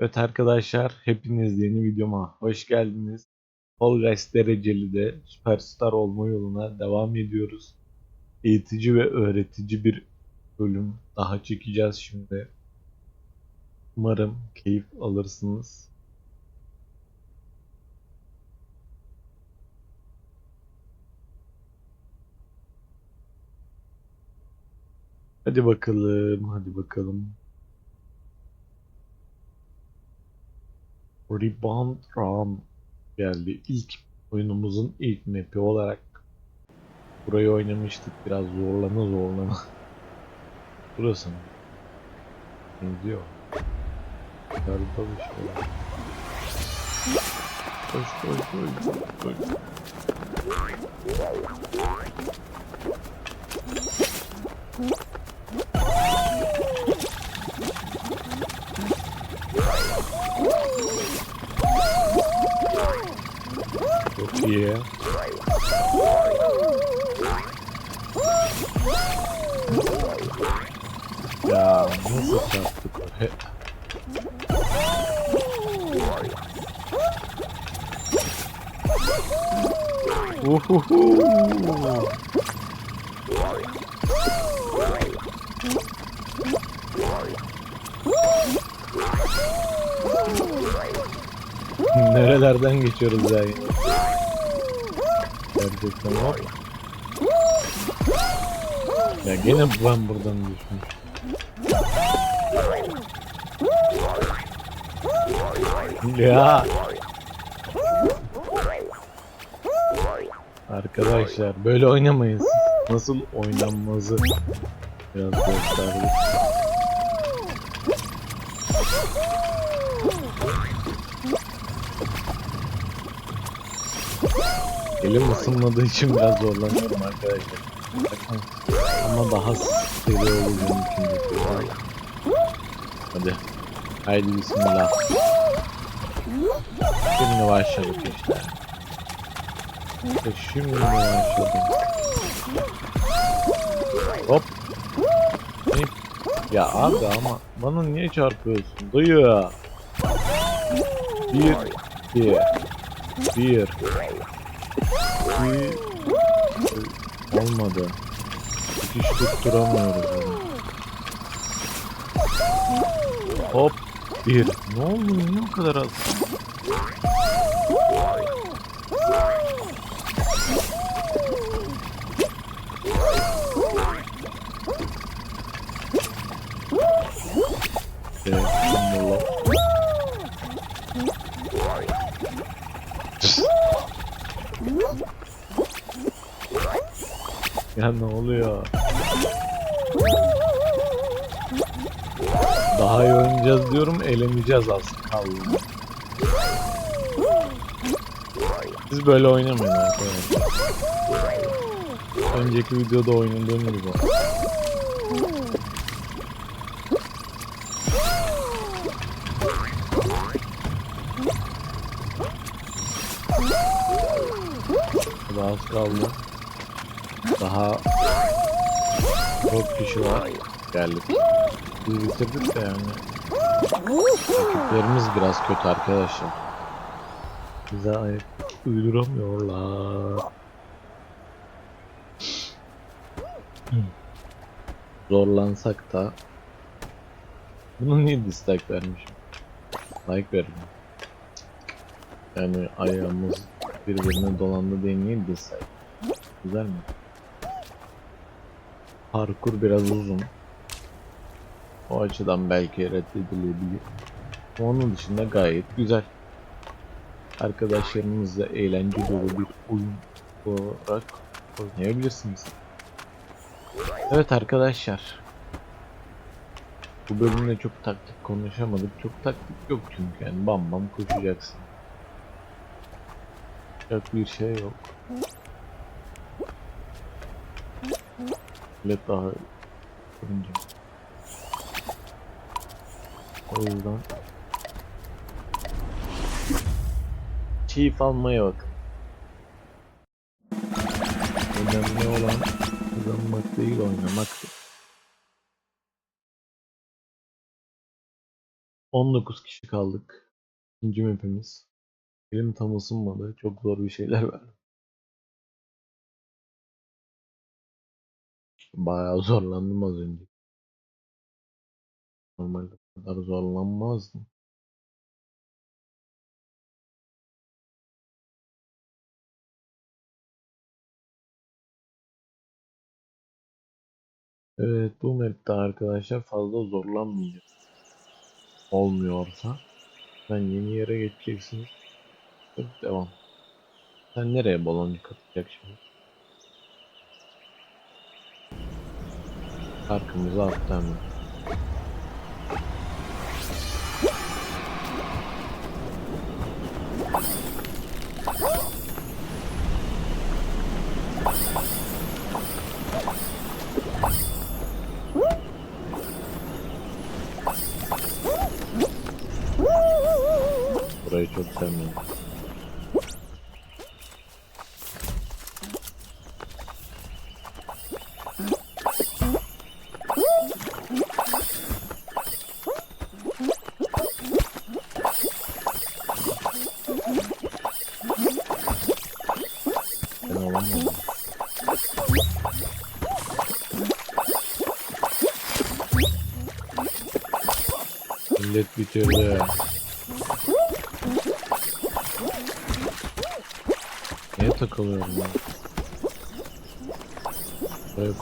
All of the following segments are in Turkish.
Evet arkadaşlar hepiniz yeni videoma hoş geldiniz. Fall Guys dereceli de süperstar olma yoluna devam ediyoruz. Eğitici ve öğretici bir bölüm daha çekeceğiz şimdi. Umarım keyif alırsınız. Hadi bakalım, hadi bakalım. Rebound Run geldi. İlk oyunumuzun ilk map'i olarak burayı oynamıştık. Biraz zorlana zorlana. Burası mı? Benziyor. Galiba bir şey var. Koş koş koş koş. Çok Uhuhu. Nerelerden geçiyoruz ya? Gerçekten hop. Ya gene ben buradan düşmüş. Ya. Arkadaşlar böyle oynamayız. Nasıl oynanmazı biraz gösterdik. Elim ısınmadığı için biraz zorlanıyorum arkadaşlar. Ama daha seri olacağım için bekliyorum. Hadi. Haydi bismillah. Şimdi başladık işte. İşte şimdi başladım. Hop. Hop. Ya abi ama bana niye çarpıyorsun? Dayı. Bir, iki, bir, bir, olmadı. Dikiş tutturamıyoruz onu. Hop, bir. Ne oldu? Niye o kadar az? Evet, bismillah. Ya ne oluyor? Daha iyi oynayacağız diyorum, eğleneceğiz az kaldı. Siz böyle oynamayın arkadaşlar. Önceki videoda oynadığım gibi. Daha az kaldı. Kişi var. Geldik. Biz bitirdik de yani. Rakiplerimiz biraz kötü arkadaşlar. Bize ayak uyduramıyorlar. Zorlansak da bunu niye dislike vermişim? Like verin. Yani ayağımız birbirine dolandı diye niye dislike? Güzel mi? Parkur biraz uzun. O açıdan belki reddedilebilir. Onun dışında gayet güzel. Arkadaşlarınızla eğlence dolu bir oyun olarak oynayabilirsiniz. Evet arkadaşlar. Bu bölümde çok taktik konuşamadık. Çok taktik yok çünkü yani bam bam koşacaksın. Çok bir şey yok. Bilet daha önce. O yüzden keyif almaya bakın. Önemli olan kazanmak değil oynamak. 19 kişi kaldık. İkinci map'imiz. Elim tam ısınmadı. Çok zor bir şeyler var. Bayağı zorlandım az önce. Normalde bu kadar zorlanmazdım. Evet bu map'te arkadaşlar fazla zorlanmayacak. Olmuyorsa sen yeni yere geçeceksiniz. Devam. Sen nereye baloncuk atacak şimdi? Arkamıza attı hemen. Burayı çok sevmiyorum.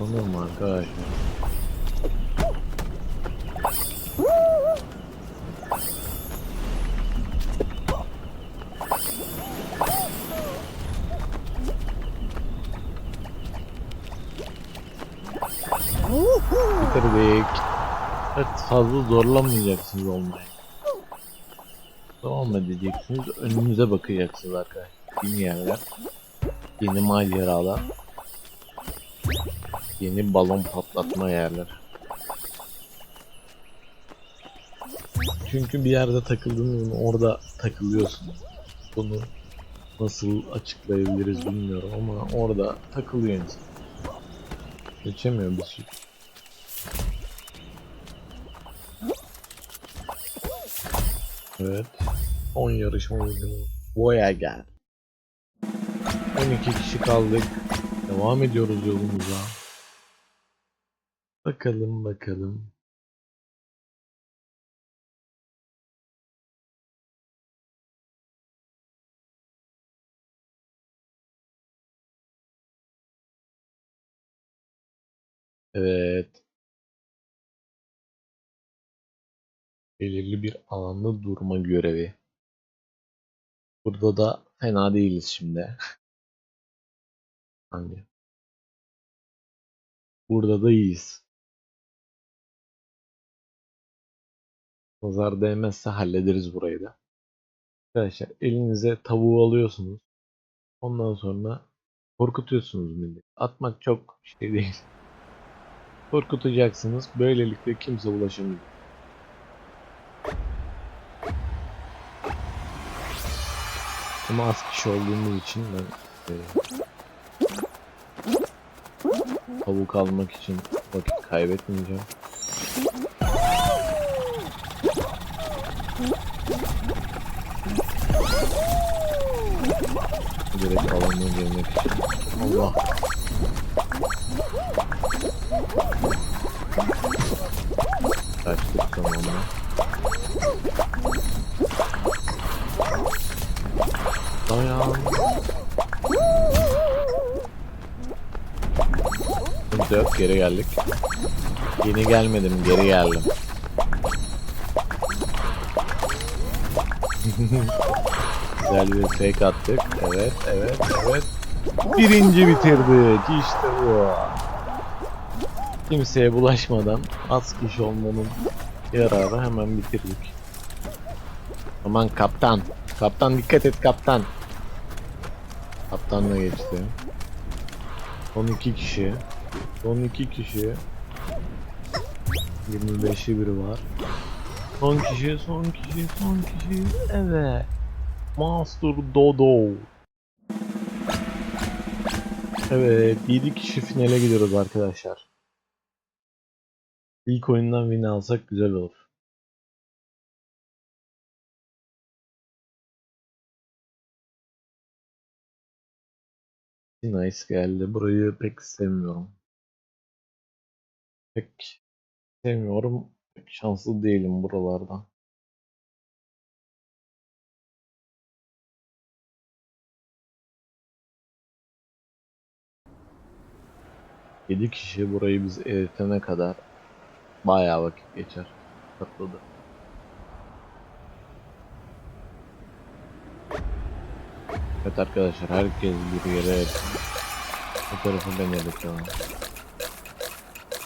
Mu arkadaşlar? Bitirdik. Evet fazla zorlamayacaksınız olmayı. Devam edeceksiniz. Önünüze bakacaksınız arkadaşlar. Yeni yerler. Yeni maceralar. Yeni balon patlatma yerler. Çünkü bir yerde takıldığınız zaman orada takılıyorsunuz. Bunu nasıl açıklayabiliriz bilmiyorum ama orada takılıyor. Geçemiyor bir şey. Evet. 10 yarışma bugün. Boya gel. 12 kişi kaldık. Devam ediyoruz yolumuza. Bakalım bakalım. Evet. Belirli bir alanda durma görevi. Burada da fena değiliz şimdi. Hani. Burada da iyiyiz. Nazar değmezse hallederiz burayı da. Arkadaşlar elinize tavuğu alıyorsunuz. Ondan sonra korkutuyorsunuz milleti. Atmak çok şey değil. Korkutacaksınız. Böylelikle kimse ulaşamayacak. Ama az kişi olduğumuz için ben e, tavuk almak için vakit kaybetmeyeceğim. Direkt alana girmek için. Allah. Kaçtık tamamen. Dayan. Yok geri geldik. Yeni gelmedim geri geldim. Güzel bir fake attık. Evet evet evet. Birinci bitirdik. İşte bu. Kimseye bulaşmadan az kişi olmanın yararı hemen bitirdik. Aman kaptan. Kaptan dikkat et kaptan. Kaptan da geçti. Son iki kişi. Son iki kişi. 25'i biri var. Son kişi, son kişi, son kişi. Evet. Master Dodo. Evet, 7 kişi finale gidiyoruz arkadaşlar. İlk oyundan win alsak güzel olur. Nice geldi. Burayı pek sevmiyorum. Pek sevmiyorum. Pek şanslı değilim buralarda. Yedi kişi burayı biz eritene kadar bayağı vakit geçer. Tatlıdır. Evet arkadaşlar herkes bir yere. Bu tarafı ben eritiyorum.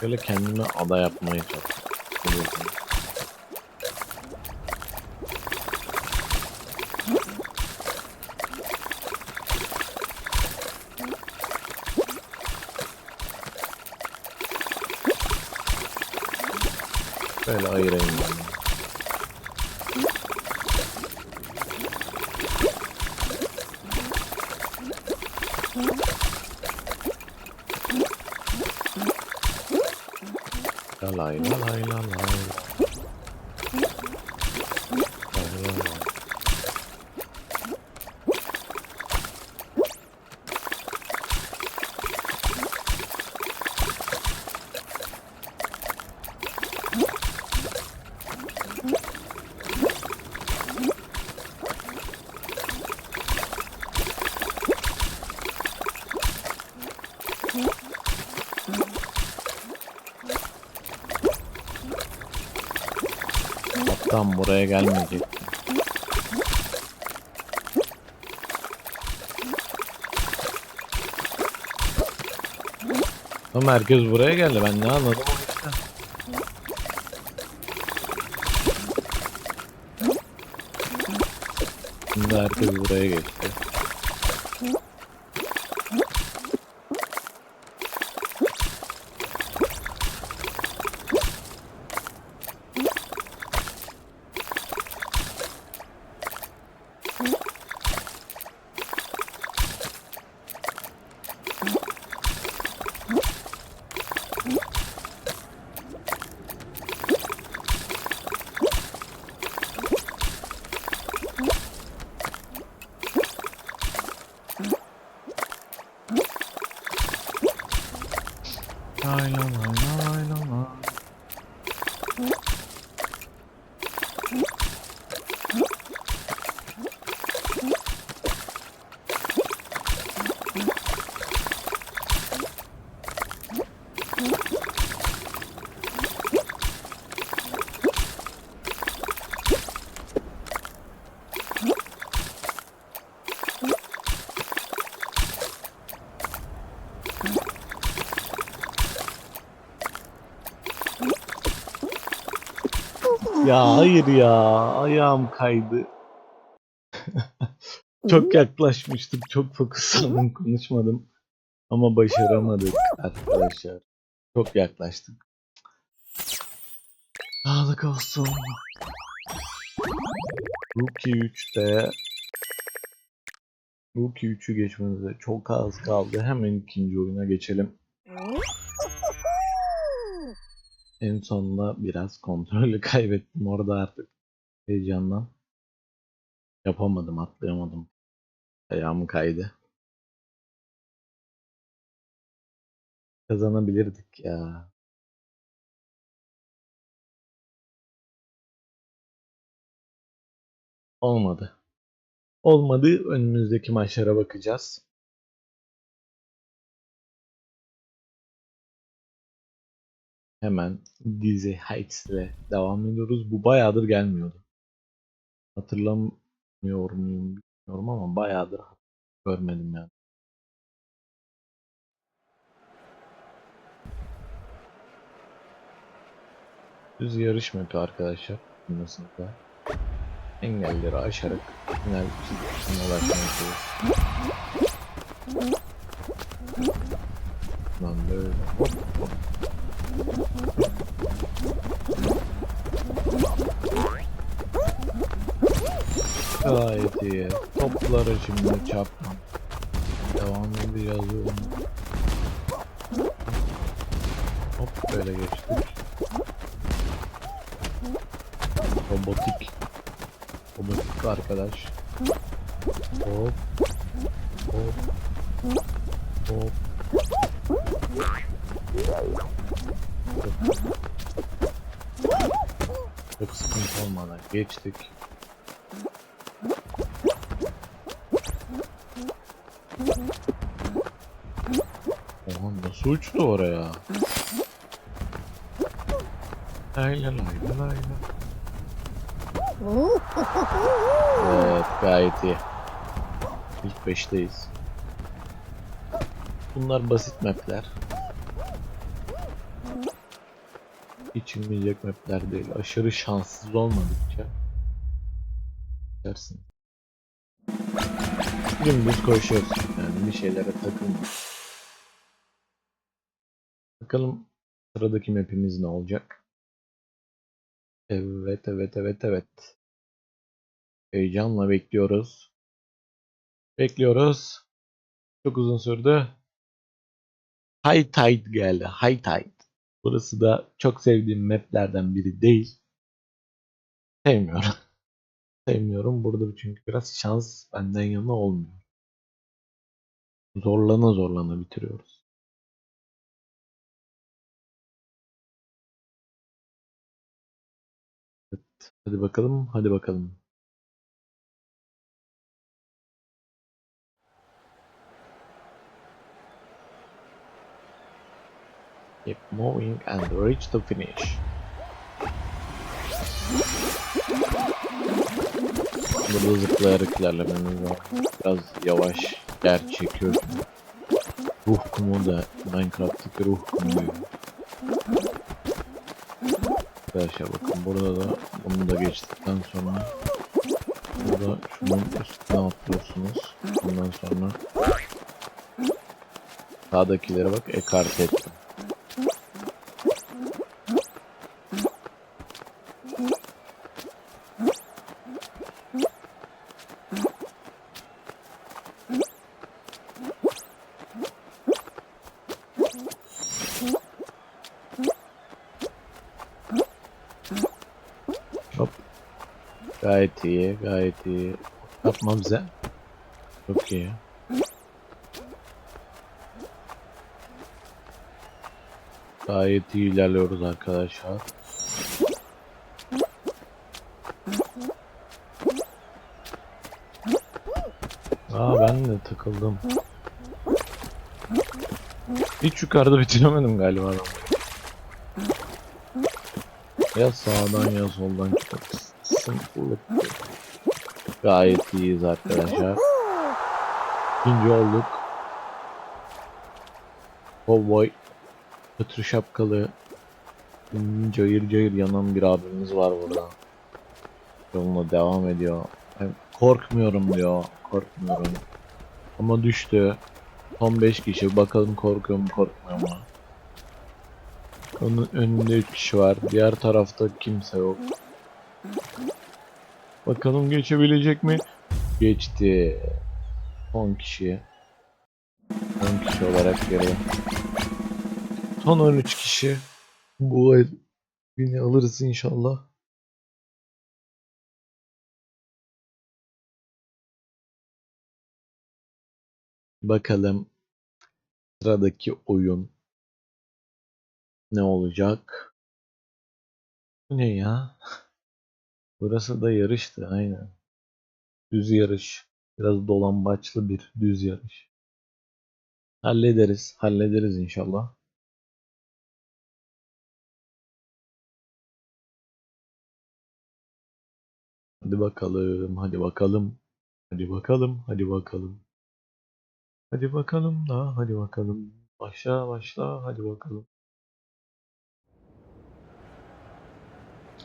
Şöyle kendime ada yapmaya çalışıyorum. Biliyorsunuz. Böyle ayırayım ben. La lay la lay la lay. Lay la lay. Tam buraya gelmeyecek. Ama herkes buraya geldi. Ben ne anladım o işte. Şimdi herkes buraya geçti. Lay la lay la lay la lay. Ya hayır ya ayağım kaydı. çok yaklaşmıştık çok fokuslandım konuşmadım. Ama başaramadık arkadaşlar. Çok yaklaştık. Sağlık olsun. Rookie 3'te Rookie 3'ü geçmemize çok az kaldı. Hemen ikinci oyuna geçelim. En sonunda biraz kontrolü kaybettim orada artık heyecandan. Yapamadım, atlayamadım. Ayağım kaydı. Kazanabilirdik ya. Olmadı. Olmadı. Önümüzdeki maçlara bakacağız. Hemen Dizzy Heights ile devam ediyoruz. Bu bayağıdır gelmiyordu. Hatırlamıyor muyum bilmiyorum ama bayağıdır görmedim yani. Düz yarış map'i arkadaşlar. Nasılsa engelleri aşarak final çizgisine ulaşmaya. Lan böyle. Gayet iyi. Topları şimdi çarpma. Devam edeceğiz yoluna. Hop böyle geçtik. Robotik. Robotik arkadaş. Hop. Hop. Geçtik. Oha nasıl uçtu oraya? Lay lay lay lay lay. Evet gayet iyi. İlk 5'teyiz. Bunlar basit mapler. İçilmeyecek mapler değil. Aşırı şanssız olmadıkça dersin. Dümdüz koşuyoruz. Yani bir şeylere takılma. Bakalım sıradaki mapimiz ne olacak? Evet evet evet evet. Heyecanla bekliyoruz. Bekliyoruz. Çok uzun sürdü. High Tide geldi. High Tide. Burası da çok sevdiğim maplerden biri değil. Sevmiyorum. Sevmiyorum. Burada çünkü biraz şans benden yana olmuyor. Zorlana zorlana bitiriyoruz. Evet. Hadi bakalım. Hadi bakalım. Keep moving and reach the finish. Burada zıplayarak ilerlememiz var. Biraz yavaş, gerçekçi. Ruh kumu da Minecraft'taki ruh kumu gibi. Arkadaşlar bakın burada da bunu da geçtikten sonra burada şunun üstüne atlıyorsunuz. Ondan sonra sağdakilere bak ekart ettim. Gayet iyi, gayet iyi. Yapma bize. Çok iyi. Gayet iyi ilerliyoruz arkadaşlar. Aa ben de takıldım. Hiç yukarıda bitiremedim galiba. Ya sağdan ya soldan çok sıkıntılık. Gayet iyiyiz arkadaşlar. İkinci olduk. Cowboy. Kötü şapkalı. Cayır cayır yanan bir abimiz var burada. Yoluna devam ediyor. Korkmuyorum diyor. Korkmuyorum. Ama düştü. Son 5 kişi. Bakalım korkuyor mu korkmuyor mu? Onun önünde 3 kişi var. Diğer tarafta kimse yok. Bakalım geçebilecek mi? Geçti. 10 kişi. 10 kişi olarak geri. Son 13 kişi. Bu ay yine alırız inşallah. Bakalım sıradaki oyun ne olacak? Bu ne ya? Burası da yarıştı aynen. Düz yarış. Biraz dolambaçlı bir düz yarış. Hallederiz. Hallederiz inşallah. Hadi bakalım. Hadi bakalım. Hadi bakalım. Hadi bakalım. Hadi bakalım da. Hadi bakalım. Başla başla. Hadi bakalım.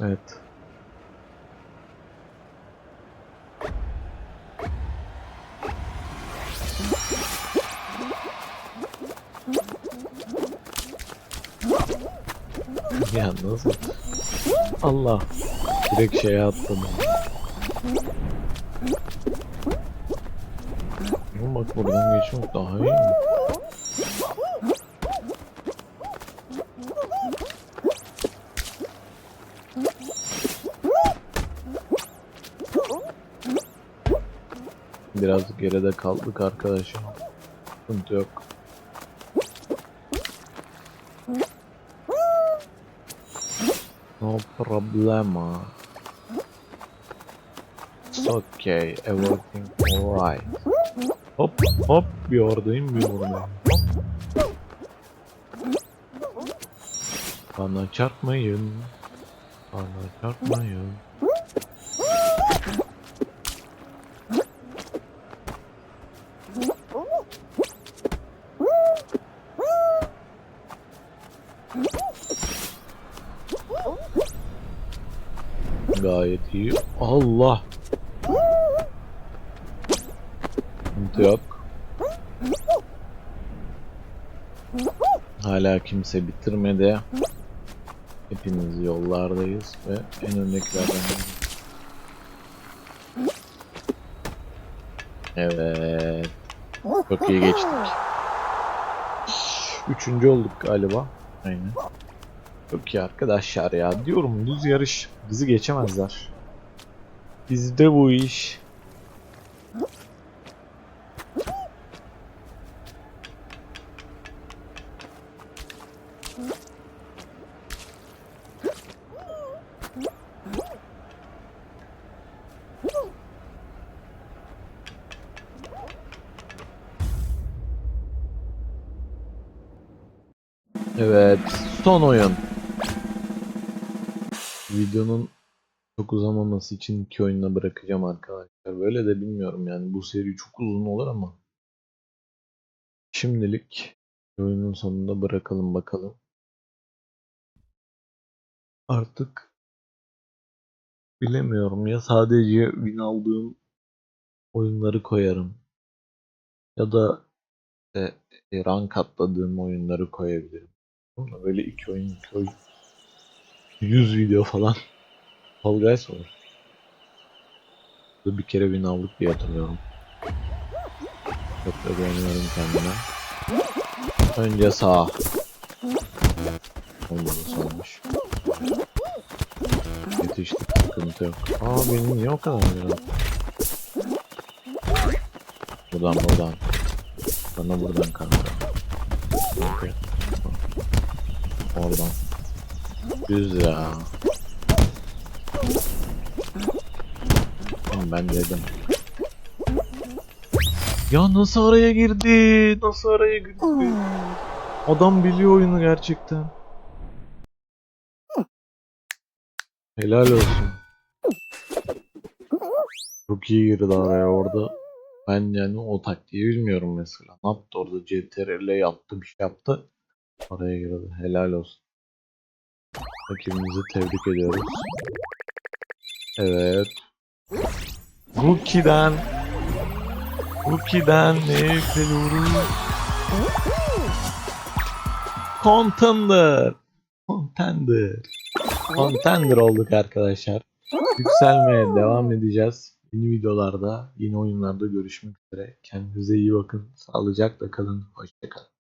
Evet. Ya nasıl? Allah. Direkt şeye attım. Bak buradan geçmek daha iyi mi? Biraz geride kaldık arkadaşım. Sıkıntı yok. No problema. Okay, everything alright. Hop hop bir oradayım bir oradayım. Hop. Bana çarpmayın. Bana çarpmayın. Gayet iyi. Allah. Sıkıntı yok. Hala kimse bitirmedi. Hepimiz yollardayız ve en öndekilerden. Evet. Çok iyi geçtik. Üçüncü olduk galiba. Aynen. Çok iyi arkadaşlar ya. Diyorum düz yarış. Bizi geçemezler. Bizde bu iş. Evet, son oyun. Videonun çok uzamaması için iki oyunla bırakacağım arkadaşlar. Böyle de bilmiyorum yani bu seri çok uzun olur ama. Şimdilik oyunun sonunda bırakalım bakalım. Artık bilemiyorum ya sadece win aldığım oyunları koyarım. Ya da işte rank atladığım oyunları koyabilirim. Böyle iki oyun, iki. 100 video falan. Fall Guys. Burada bir kere win aldık diye hatırlıyorum. Çok da güveniyorum kendime. Önce sağ. Olmadı solmuş. Yetiştik sıkıntı yok. Aa benim niye o kadar biraz? Buradan buradan. Bana buradan. Kanka. Oradan. Düz ya. Tamam ben dedim. Ya nasıl araya girdi? Nasıl araya girdi? Adam biliyor oyunu gerçekten. Helal olsun. Çok iyi girdi araya orada. Ben yani o taktiği bilmiyorum mesela. Ne yaptı orada? CTRL yaptı bir şey yaptı. Araya girdi. Helal olsun. Rakibimizi tebrik ediyoruz. Evet. Rookie'den Rookie'den ne yükleniyoruz? Contender. Contender. Contender olduk arkadaşlar. Yükselmeye devam edeceğiz. Yeni videolarda, yeni oyunlarda görüşmek üzere. Kendinize iyi bakın. Sağlıcakla kalın. Hoşçakalın.